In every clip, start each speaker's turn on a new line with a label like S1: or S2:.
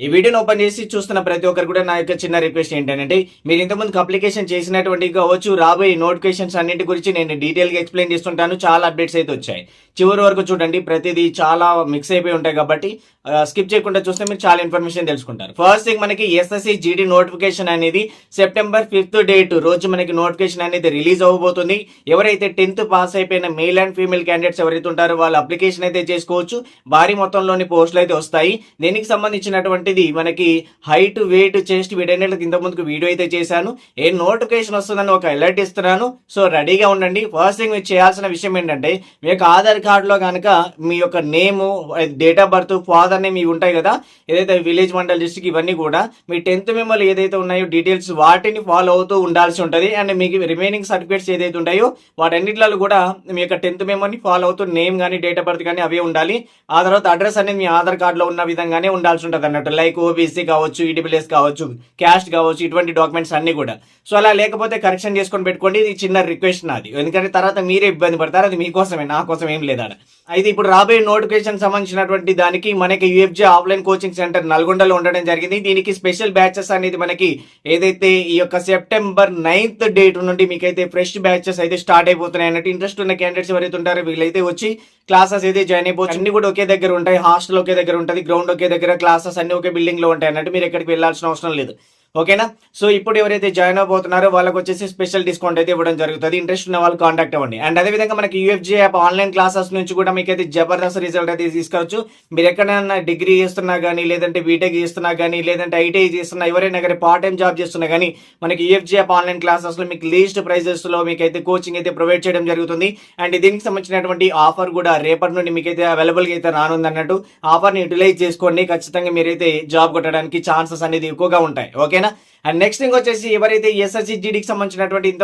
S1: ఈ వీడియోని ఓపెన్ చేసి చూస్తున్న ప్రతి ఒక్కరు కూడా నా యొక్క చిన్న రిక్వెస్ట్ ఏంటంటే మీరు ఇంతకుముందు అప్లికేషన్ చేసినటువంటి కావచ్చు రాబోయే నోటిఫికేషన్స్ అన్నింటి గురించి నేను డీటెయిల్గా ఎక్స్ప్లెయిన్ చేస్తుంటాను. చాలా అప్డేట్స్ అయితే వచ్చాయి. చివరి వరకు చూడండి ప్రతిదీ చాలా మిక్స్ అయిపోయి ఉంటాయి కాబట్టి స్కిప్ చేయకుండా చూస్తే మీరు చాలా ఇన్ఫర్మేషన్ తెలుసుకుంటారు. ఫస్ట్ థింగ్ మనకి ఎస్ఎస్సి జీడీ నోటిఫికేషన్ అనేది సెప్టెంబర్ ఫిఫ్త్ డేట్ రోజు మనకి నోటిఫికేషన్ అనేది రిలీజ్ అవ్వబోతుంది. ఎవరైతే టెన్త్ పాస్ అయిపోయిన మేల్ అండ్ ఫీమేల్ క్యాండిడేట్స్ ఎవరైతే ఉంటారో వాళ్ళు అప్లికేషన్ అయితే చేసుకోవచ్చు. భారీ మొత్తంలోని పోస్టులు అయితే వస్తాయి. దీనికి సంబంధించినటువంటిది మనకి హైట్ వెయిట్ చెస్ట్ వీటన్నిటికి ఇంత ముందుకు వీడియో అయితే చేశాను. ఏ నోటిఫికేషన్ వస్తుందని ఒక అలర్ట్ ఇస్తున్నాను. సో రెడీగా ఉండండి. ఫస్ట్ థింగ్ మీరు చేయాల్సిన విషయం ఏంటంటే మీ యొక్క ఆధార్ కార్డులో కనుక మీ యొక్క name date of birth father name ఇవి ఉంటాయి కదా ఏదైతే విలేజ్ మండల్ డిస్ట్రిక్ట్ ఇవన్నీ కూడా మీ టెన్త్ మెమోలు ఏదైతే ఉన్నాయో డీటెయిల్స్ వాటిని ఫాలో అవుతూ ఉండాల్సి ఉంటుంది. అండ్ మీకు రిమైనింగ్ సర్టిఫికేట్స్ ఏదైతే ఉంటాయో వాటన్నిటిలో కూడా మీ యొక్క టెన్త్ మెమోని ఫాలో అవుతూ నేమ్ కానీ డేట్ ఆఫ్ బర్త్ కానీ అవే ఉండాలి. ఆ తర్వాత అడ్రస్ అనేది మీ ఆధార్ కార్డులో ఉన్న విధంగానే ఉండాల్సి ఉంటుంది అన్నట్టు. లైక్ ఓబీసీ కావచ్చు ఈడబ్ల్యూఎస్ కావచ్చు క్యాస్ట్ కావచ్చు ఇటువంటి డాక్యుమెంట్స్ అన్ని కూడా. సో అలా లేకపోతే కరెక్షన్ చేసుకొని పెట్టుకోండి ఇది చిన్న రిక్వెస్ట్ నాది. ఎందుకంటే తర్వాత మీరే ఇబ్బంది పడతారు అది మీకోసమే నా కోసం ఏం లేదా అయితే ఇప్పుడు రాబోయే నోటిఫికేషన్ సంబంధించినటువంటి దానికి మనకి యూఎఫ్జే ఆఫ్లైన్ కోచింగ్ సెంటర్ నల్గొండలో ఉండడం జరిగింది. దీనికి స్పెషల్ బ్యాచెస్ అనేది మనకి ఏదైతే ఈ యొక్క సెప్టెంబర్ నైన్త్ డేట్ నుండి మీకైతే ఫ్రెష్ బ్యాచెస్ అయితే స్టార్ట్ అయిపోతున్నాయి అన్నట్టు ఇంట్రెస్ట్ ఉన్న క్యాండిడేట్స్ ఎవరైతే ఉంటారో వీళ్ళైతే వచ్చి క్లాసెస్ అయితే జాయిన్ అయిపోవచ్చు. అన్ని కూడా ఒకే దగ్గర ఉంటాయి హాస్టల్ ఒకే దగ్గర ఉంటుంది గ్రౌండ్ ఒకే దగ్గర క్లాసెస్ అన్ని ఒకే ఒకే బిల్డింగ్లో ఉంటాయి అన్నట్టు మీరు ఎక్కడికి వెళ్ళాల్సిన అవసరం లేదు. ఓకేనా? సో ఇప్పుడు ఎవరైతే జాయిన్ అవబోతున్నారో వాళ్ళకి వచ్చేసి స్పెషల్ డిస్కౌంట్ అయితే ఇవ్వడం జరుగుతుంది. ఇంట్రెస్ట్ ఉన్న వాళ్ళు కాంటాక్ట్ అవ్వండి. అండ్ అదేవిధంగా మనకి యూఎఫ్జే యాప్ ఆన్లైన్ క్లాసెస్ నుంచి కూడా మీకు అయితే జబర్దస్త్ రిజల్ట్ అయితే తీసుకోవచ్చు. మీరు ఎక్కడైనా డిగ్రీ చేస్తున్నా కానీ లేదంటే బీటెక్ చేస్తున్నా కానీ లేదంటే ఐటీఐ చేస్తున్నా ఎవరైనా కానీ పార్ట్ టైం జాబ్ చేస్తున్నా కానీ మనకి యూఎఫ్జే యాప్ ఆన్లైన్ క్లాసెస్లో మీకు లీస్ట్ ప్రైజెస్లో మీకు అయితే కోచింగ్ అయితే ప్రొవైడ్ చేయడం జరుగుతుంది. అండ్ దీనికి సంబంధించినటువంటి ఆఫర్ కూడా రేపటి నుండి మీకు అయితే అయితే రానుంది అన్నట్టు ఆఫర్ని యూటిలైజ్ చేసుకోండి. ఖచ్చితంగా మీరైతే జాబ్ కొట్టడానికి ఛాన్సెస్ అనేది ఎక్కువగా ఉంటాయి. ఓకేనా? Voilà. అండ్ నెక్స్ట్ థింగ్ వచ్చేసి ఎవరైతే ఎస్ఎస్సి జీడీకి సంబంధించినటువంటి ఇంత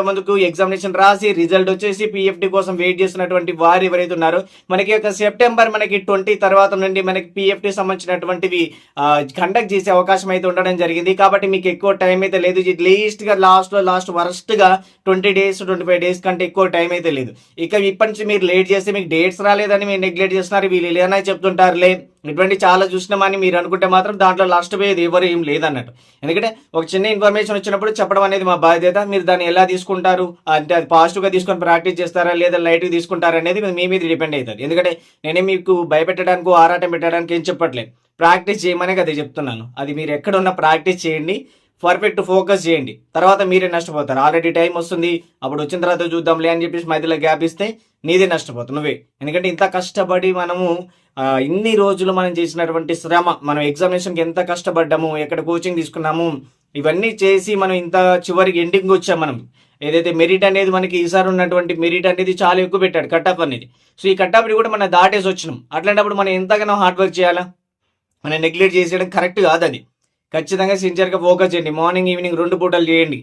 S1: ఎగ్జామినేషన్ రాసి రిజల్ట్ వచ్చేసి పిఎఫ్టీ కోసం వెయిట్ చేస్తున్నటువంటి వారు ఎవరైతే ఉన్నారో మనకి ఒక సెప్టెంబర్ మనకి ట్వంటీ తర్వాత నుండి మనకి పిఎఫ్డి సంబంధించినటువంటివి కండక్ట్ చేసే అవకాశం అయితే ఉండడం జరిగింది. కాబట్టి మీకు ఎక్కువ టైం అయితే లేదు. లీస్ట్గా లాస్ట్లో లాస్ట్ వరస్ట్గా twenty days twenty five days కంటే ఎక్కువ టైం అయితే లేదు. ఇక ఇప్పటి నుంచి మీరు లేట్ చేస్తే మీకు డేట్స్ రాలేదని మీరు నెగ్లెక్ట్ చేస్తున్నారు. వీళ్ళు ఇలా చెప్తుంటారులే. ఇటువంటి చాలా చూసినామని మీరు అనుకుంటే మాత్రం దాంట్లో లాస్ట్ పోయేది ఎవరు ఏం లేదన్నట్టు. ఎందుకంటే ఒక చిన్న ఇన్ఫర్మేషన్ వచ్చినప్పుడు చెప్పడం అనేది మా బాధ్యత. మీరు దాన్ని ఎలా తీసుకుంటారు? అంటే అది పాజిటివ్గా తీసుకొని ప్రాక్టీస్ చేస్తారా? లేదా లైట్గా తీసుకుంటారా అనేది మీ మీద డిపెండ్ అవుతుంది ఎందుకంటే నేనే మీకు భయపెట్టడానికి ఆరాటం పెట్టడానికి ఏం చెప్పట్లేదు. ప్రాక్టీస్ చేయమనే కదా చెప్తున్నాను. అది మీరు ఎక్కడున్నా ప్రాక్టీస్ చేయండి. పర్ఫెక్ట్ ఫోకస్ చేయండి. తర్వాత మీరే నష్టపోతారు. ఆల్రెడీ టైం వస్తుంది. అప్పుడు వచ్చిన తర్వాత చూద్దాంలే అని చెప్పేసి మధ్యలో గ్యాప్ ఇస్తే నీదే నష్టపోతావు నువ్వే. ఎందుకంటే ఇంత కష్టపడి మనము ఇన్ని రోజులు మనం చేసినటువంటి శ్రమ మనం ఎగ్జామినేషన్కి ఎంత కష్టపడ్డాము ఎక్కడ కోచింగ్ తీసుకున్నాము ఇవన్నీ చేసి మనం ఇంత చివరికి ఎండింగ్ వచ్చాం మనం. ఏదైతే మెరిట్ అనేది మనకి ఈసారి ఉన్నటువంటి మెరిట్ అనేది చాలా ఎక్కువ పెట్టాడు కట్టాఫ్ అనేది. సో ఈ కట్టాఫ్ని కూడా మనం దాటేసి వచ్చినాం. అట్లాంటప్పుడు మనం ఎంతగానో హార్డ్ వర్క్ చేయాలా? మనం నెగ్లెక్ట్ చేసేయడం కరెక్ట్ కాదు అది. ఖచ్చితంగా సిన్సియర్గా ఫోకస్ చేయండి. మార్నింగ్ ఈవినింగ్ రెండు పూటలు చేయండి.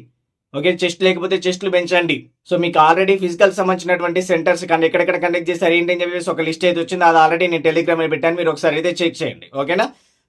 S1: ఓకే చెస్ట్ లేకపోతే చెస్ట్లు పెంచండి. సో మీకు ఆల్రెడీ ఫిజికల్ సంబంధించినటువంటి సెంటర్స్ కానీ ఎక్కడెక్కడ కండక్ట్ చేస్తారు ఏంటి అని చెప్పేసి ఒక లిస్ట్ అయితే వచ్చింది. అది ఆల్రెడీ నేను టెలిగ్రామ్ పెట్టాను. మీరు ఒకసారి అయితే చెక్ చేయండి. ఓకేనా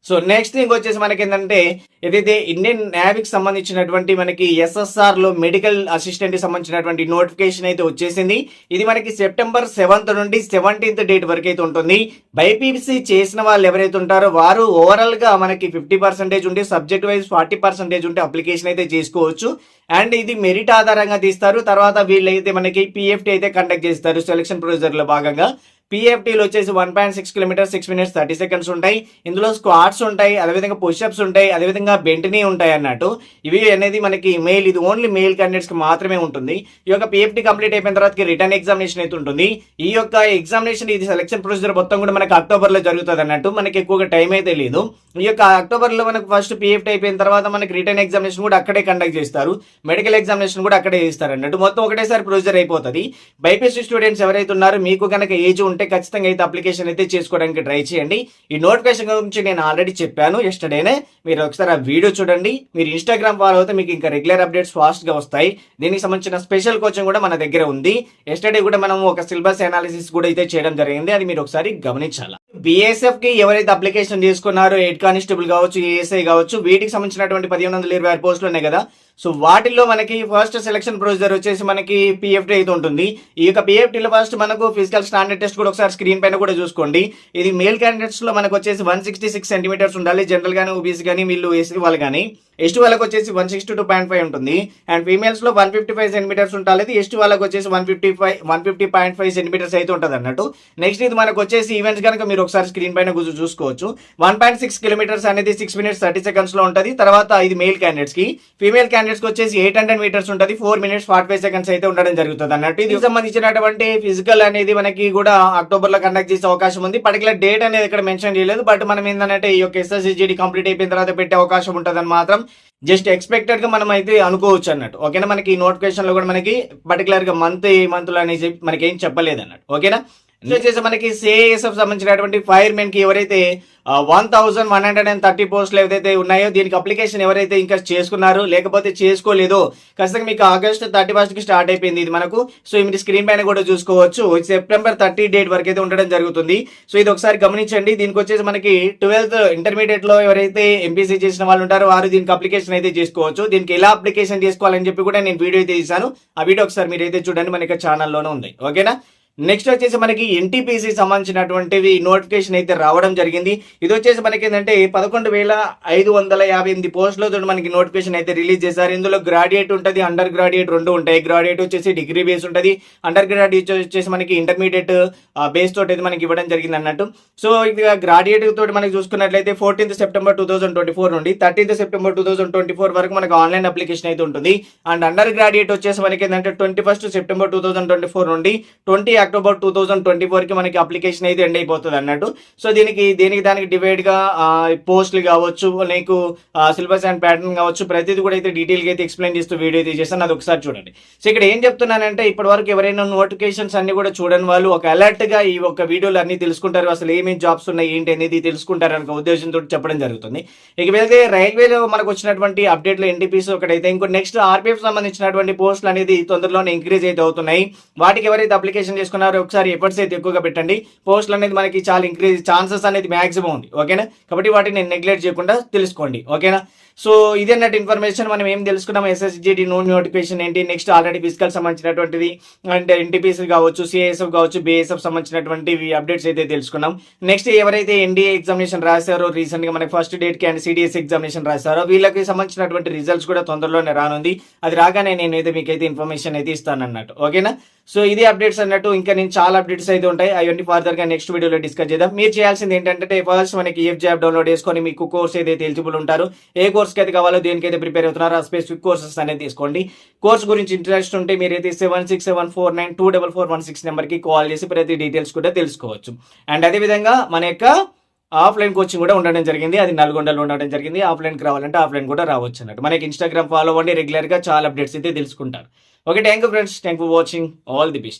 S1: సో నెక్స్ట్ థింగ్ వచ్చేసి మనకి ఏంటంటే ఏదైతే ఇండియన్ నేవీకి సంబంధించినటువంటి మనకి ఎస్ఎస్ఆర్లో మెడికల్ అసిస్టెంట్ సంబంధించినటువంటి నోటిఫికేషన్ అయితే వచ్చేసింది. ఇది మనకి సెప్టెంబర్ సెవెంత్ నుండి సెవెంటీన్త్ డేట్ వరకు అయితే ఉంటుంది. బైపీసీ చేసిన వాళ్ళు ఎవరైతే ఉంటారో వారు ఓవరాల్గా మనకి ఫిఫ్టీ పర్సెంటేజ్ ఉంటే సబ్జెక్ట్ వైజ్ ఫార్టీ పర్సెంటేజ్ ఉంటే అప్లికేషన్ అయితే చేసుకోవచ్చు. అండ్ ఇది మెరిట్ ఆధారంగా తీస్తారు. తర్వాత వీళ్ళైతే మనకి పిఎఫ్టీ అయితే కండక్ట్ చేస్తారు సెలక్షన్ ప్రొసీజర్లో భాగంగా. పిఎఫ్టీలు వచ్చేసి one point six kilometer six minutes thirty seconds ఉంటాయి. ఇందులో స్క్వాడ్స్ ఉంటాయి అదేవిధంగా పుషప్స్ ఉంటాయి అదేవిధంగా బెంటనీ ఉంటాయి అన్నట్టు. ఇవి అనేది మనకి మెయిల్ ఇది ఓన్లీ మెయిల్ క్యాండిడేట్స్కి మాత్రమే ఉంటుంది. ఈ యొక్క పిఎఫ్టీ కంప్లీట్ అయిపోయిన తర్వాత రిటర్న్ ఎగ్జామినేషన్ అయితే ఉంటుంది. ఈ యొక్క ఎగ్జామినేషన్ ఇది సెలక్షన్ ప్రొసీజర్ మొత్తం కూడా మనకి అక్టోబర్లో జరుగుతుంది అన్నట్టు. మనకి ఎక్కువగా టైం అయితే లేదు. ఈ యొక్క అక్టోబర్లో మనకు ఫస్ట్ పిఎఫ్టీ అయిపోయిన తర్వాత మనకి రిటర్న్ ఎగ్జామినేషన్ కూడా అక్కడే కండక్ట్ చేస్తారు. మెడికల్ ఎగ్జామినేషన్ కూడా అక్కడే చేస్తారు అన్నట్టు. మొత్తం ఒకటేసారి ప్రొసీజర్ అయిపోతుంది. బైపీసీ స్టూడెంట్స్ ఎవరైతే ఉన్నారో మీకు కనుక ఏజ్ ఉంటే ఖచ్చితంగా అయితే అప్లికేషన్ అయితే చేసుకోవడానికి ట్రై చేయండి. ఈ నోటిఫికేషన్ గురించి నేను ఆల్రెడీ చెప్పాను ఎస్టర్డేనే మీరు ఒకసారి ఆ వీడియో చూడండి. మీరు ఇన్స్టాగ్రామ్ ఫాలో అయితే మీకు ఇంకా రెగ్యులర్ అప్డేట్స్ ఫాస్ట్గా వస్తాయి. దీనికి సంబంధించిన స్పెషల్ కోచింగ్ కూడా మన దగ్గర ఉంది. ఎస్టర్డే కూడా మనం ఒక సిలబస్ అనాలిసిస్ కూడా అయితే చేయడం జరిగింది. అది మీరు ఒకసారి గమనించాలి? బిఎస్ఎఫ్కి ఎవరైతే అప్లికేషన్ తీసుకున్నారో హెడ్ కానిస్టేబుల్ కావచ్చు ఏఎస్ఐ కావచ్చు వీటికి సంబంధించినటువంటి పదిహేను వందల ఇరవై ఆరు పోస్టులు ఉన్నాయి కదా. సో వాటిల్లో మనకి ఫస్ట్ సెలక్షన్ ప్రొసీజర్ వచ్చేసి మనకి పిఎఫ్టీ అయితే ఉంటుంది. ఈ యొక్క పిఎఫ్టీలో ఫస్ట్ మనకు ఫిజికల్ స్టాండర్డ్ టెస్ట్ కూడా ఒకసారి స్క్రీన్ పైన కూడా చూసుకోండి. ఇది మేల్ క్యాండిడేట్స్లో మనకు వచ్చేసి వన్ సిక్స్టీ సిక్స్ సెంటీమీటర్స్ ఉండాలి. జనరల్ గానీ ఓబీసీ కానీ వీళ్ళు ఎస్సీ వాళ్ళు కానీ ఎస్టీ వాళ్ళకి వచ్చేసి one sixty two point five ఉంటుంది. అండ్ ఫీమేల్స్లో వన్ ఫిఫ్టీ ఫైవ్ సెంటీమీటర్స్ ఉంటుంది ఎస్టీ వాళ్ళకి వచ్చేసి one fifty five one fifty point five centimeters అయితే ఉంటుంది అన్నట్టు. నెక్స్ట్ ఇది మనకు వచ్చేసి ఈవెంట్స్ కనుక మీరు ఒకసారి స్క్రీన్ పైన కూర్చొని చూసుకోవచ్చు. వన్ పాయింట్ సిక్స్ కిలోమీటర్స్ అనేది సిక్స్ మినిట్స్ థర్టీ సెకండ్స్లో ఉంటుంది. తర్వాత ఇది మేల్ క్యాండిడేట్స్కి ఫీమేల్ క్యాండిడేట్స్ కి వచ్చేసి ఎయిట్ హండ్రెడ్ మీటర్స్ ఉంటుంది. Four minutes forty five seconds అయితే ఉండడం జరుగుతుంది అన్నట్టు. ఇది సంబంధించినటువంటి ఫిజికల్ అనేది మనకి కూడా అక్టోబర్లో కండక్ట్ చేసే అవకాశం ఉంది. పర్టికులర్ డేట్ అనేది ఇక్కడ మెన్షన్ చేయలేదు. బట్ మనం ఏంటంటే ఈ యొక్క ఎస్ఎస్సిజిడి కంప్లీట్ అయిపోయిన తర్వాత పెట్టే అవకాశం ఉంటుందని మాత్రం జస్ట్ ఎక్స్పెక్టెడ్గా మనం అయితే అనుకోవచ్చు అన్నట్టు. ఓకేనా మనకి ఈ నోటిఫికేషన్లో కూడా మనకి పర్టికులర్గా మంత్ ఏ మంత్లో అనేది మనకి ఏం చెప్పలేదు అన్నట్టు ఓకేనా వచ్చేసి మనకి సిఐఎస్ఎఫ్ సంబంధించినటువంటి ఫైర్ మెన్కి ఎవరైతే one thousand one hundred and thirty పోస్టులు ఏవైతే ఉన్నాయో దీనికి అప్లికేషన్ ఎవరైతే ఇంకా చేసుకున్నారు లేకపోతే చేసుకోలేదో ఖచ్చితంగా మీకు ఆగస్ట్ థర్టీ ఫస్ట్కి స్టార్ట్ అయిపోయింది ఇది మనకు. సో మీరు స్క్రీన్ పైన కూడా చూసుకోవచ్చు. సెప్టెంబర్ థర్టీ డేట్ వరకు అయితే ఉండడం జరుగుతుంది. సో ఇది ఒకసారి గమనించండి. దీనికి వచ్చేసి మనకి ట్వెల్త్ ఇంటర్మీడియట్లో ఎవరైతే ఎంపీసీ చేసిన వాళ్ళు ఉంటారో వారు దీనికి అప్లికేషన్ అయితే చేసుకోవచ్చు. దీనికి ఎలా అప్లికేషన్ చేసుకోవాలని చెప్పి కూడా నేను వీడియో అయితే చేశాను ఆ వీడియో ఒకసారి మీరు అయితే చూడండి మనకి ఛానల్లోనే ఉంది. ఓకేనా? నెక్స్ట్ వచ్చేసి మనకి ఎన్టీపీసీ సంబంధించినటువంటివి నోటిఫికేషన్ అయితే రావడం జరిగింది. ఇది వచ్చేసి మనకి ఏంటంటే పదకొండు వేల ఐదు వందల యాభై ఎనిమిది పోస్టులతో మనకి నోటిఫికేషన్ అయితే రిలీజ్ చేశారు. ఇందులో గ్రాడ్యుయేట్ ఉంటుంది అండర్ గ్రాడ్యుయేట్ రెండు ఉంటాయి. గ్రాడ్యుయేట్ వచ్చేసి డిగ్రీ బేస్ ఉంటుంది. అండర్ గ్రాడ్యుయేట్ వచ్చేసి మనకి ఇంటర్మీడియట్ బేస్ తోటి అయితే మనకి ఇవ్వడం జరిగింది అన్నట్టు. సో ఇది గ్రాడ్యుయేట్ తోటి మనకి చూసుకున్నట్లయితే fourteenth September two thousand twenty four నుండి thirteenth September two thousand twenty four వరకు మనకి ఆన్లైన్ అప్లికేషన్ అయితే ఉంటుంది. అండ్ అండర్ గ్రాడ్యుయేట్ వచ్చేసి మనకి ఏంటంటే twenty first September two thousand twenty four నుండి twenty October two thousand twenty ఫోర్కి మనకి అప్లికేషన్ అయితే ఎండ్ అయిపోతుంది అన్నట్టు. సో దీనికి దీనికి దానికి డివైడ్గా పోస్టులు కావచ్చు నీకు సిలబస్ అండ్ ప్యాటర్న్ కావచ్చు ప్రతిదీ కూడా అయితే డీటెయిల్గా అయితే ఎక్స్ప్లెయిన్ చేస్తూ వీడియో అయితే చేస్తాను. అది ఒకసారి చూడండి. సో ఇక్కడ ఏం చెప్తున్నానంటే ఇప్పటి వరకు ఎవరైనా నోటిఫికేషన్స్ అన్ని కూడా చూడని వాళ్ళు ఒక అలర్ట్గా ఈ ఒక వీడియోలు అన్ని తెలుసుకుంటారు. అసలు ఏమేమి జాబ్స్ ఉన్నాయి ఏంటి అనేది తెలుసుకుంటారు అనే ఉద్దేశంతో చెప్పడం జరుగుతుంది. ఇక వెళ్తే రైల్వేలో మనకు వచ్చినటువంటి అప్డేట్లు ఎన్టీపీస్ ఒకటైతే ఇంకో నెక్స్ట్ ఆర్పీఎఫ్ సంబంధించినటువంటి పోస్టులు అనేది తొందరలోనే ఇంక్రీజ్ అయితే అవుతున్నాయి. వాటికి ఎవరైతే అప్లికేషన్ చేసుకున్నారు ఒకసారి ఎఫర్ట్స్ అయితే ఎక్కువగా పెట్టండి. పోస్టులు అనేది మనకి చాలా ఇంక్రీజ్ ఛాన్సెస్ అనేది మాక్సిమం ఉంది. ఓకేనా కాబట్టి వాటిని నెగ్లెక్ట్ చేయకుండా తెలుసుకోండి. ఓకేనా సో ఇది అన్నట్టు ఇన్ఫర్మేషన్ మనం ఏం తెలుసుకున్నాం? ఎస్ఎస్జిటి నో నోటిఫికేషన్ ఏంటి? నెక్స్ట్ ఆల్రెడీ ఫిజికల్ సంబంధించినటువంటిది అంటే ఎన్టీపీసీ కావచ్చు సిఐఎస్ఎఫ్ కావచ్చు బిఎస్ఎఫ్ సంబంధించినటువంటి అప్డేట్స్ అయితే తెలుసుకున్నాం. నెక్స్ట్ ఎవరైతే ఎన్డీఏ ఎగ్జామినేషన్ రాశారో రీసెంట్గా మనకి ఫస్ట్ డేట్కి అండ్ సిడిఎస్ ఎగ్జామినేషన్ రాశారో వీళ్ళకి సంబంధించినటువంటి రిజల్ట్స్ కూడా తొందరలోనే రానుంది. అది రాగానే నేనైతే మీకైతే ఇన్ఫర్మేషన్ అయితే ఇస్తాను అన్నట్టు ఓకేనా సో ఇది అప్డేట్స్ అన్నట్టు ఇంకా నేను చాలా అప్డేట్స్ అయితే ఉంటాయి. అవన్నీ ఫర్దర్గా నెక్స్ట్ వీడియోలో డిస్కస్ చేద్దాం. మీరు చేయాల్సింది ఏంటంటే ఫస్ట్ మనకి ఈఎఫ్ జాబ్ డౌన్లోడ్ చేసుకొని మీకు కోర్స్ ఏదైతే ఎలిజిబుల్ ఉంటారు. ఏ కోర్స్కి అయితే కావాలో దేనికైతే ప్రిపేర్ అవుతున్నారో ఆ స్పెసిఫిక్ కోర్సెస్ అనేది తీసుకోండి. కోర్స్ గురించి ఇంట్రెస్ట్ ఉంటే మీరైతే seven six seven four nine two double four one six నెంబర్కి కాల్ చేసి ప్రతి డీటెయిల్స్ కూడా తెలుసుకోవచ్చు. అండ్ అదేవిధంగా మన యొక్క ఆఫ్లైన్ కోచింగ్ కూడా ఉండడం జరిగింది. అది నల్గొండలో ఉండడం జరిగింది. ఆఫ్లైన్కి రావాలంటే ఆఫ్లైన్ కూడా రావచ్చు అన్నట్టు. మనకి ఇన్స్టాగ్రామ్ ఫాలో అవ్వండి. రెగ్యులర్గా చాలా అప్డేట్స్ అయితే తెలుసుకుంటారు. Okay thank you friends thank for watching all the best